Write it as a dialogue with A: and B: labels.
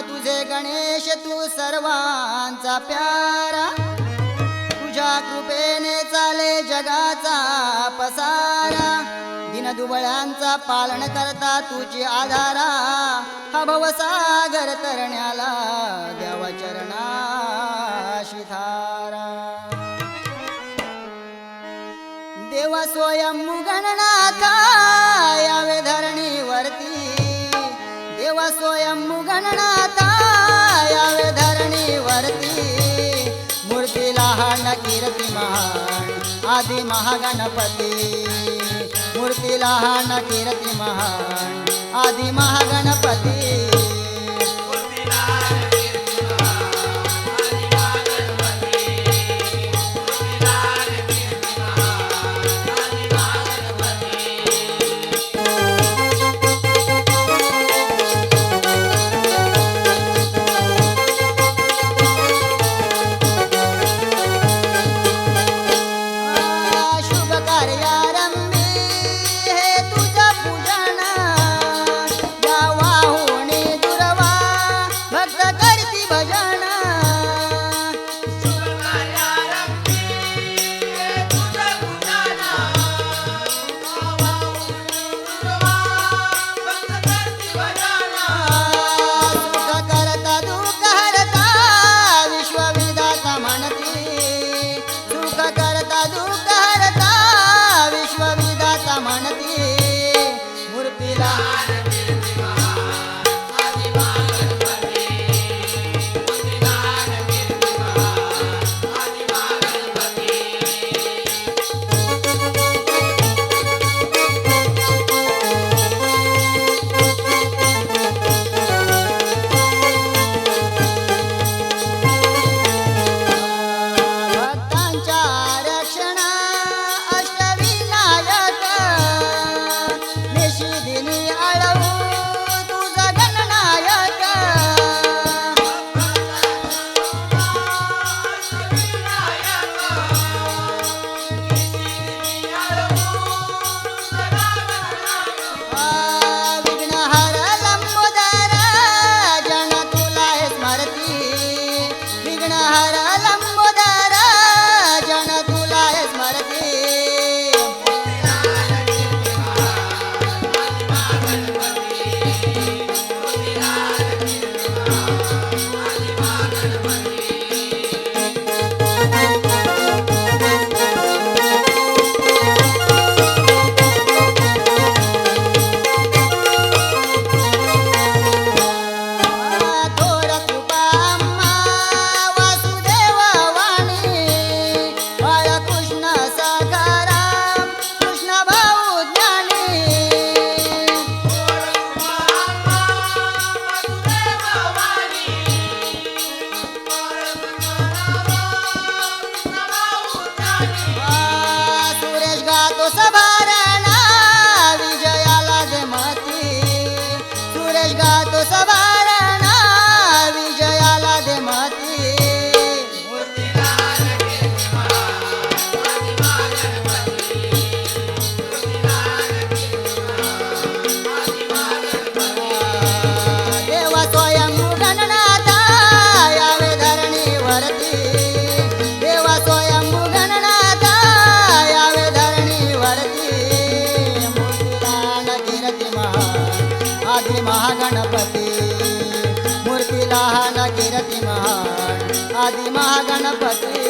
A: तुझे गणेश तू सर्वांचा प्यारा. तुझ्या कृपेने चाले जगाचा पसारा. दिनदुबळ्यांचा पालन करता तुझी आधारा. हा भवसागर तरण्याला द्यावा चरणाशी देव देवा यावे धरणीवरती. देवा स्वयंभू गणनाथा लहान कीर्ती महान आदी महागणपती मूर्ती लहान कीर्ती महान आदी महागणपती स्मरती el gato आदी मूर्ती लहान कीर्ती महान. आदि महागणपती.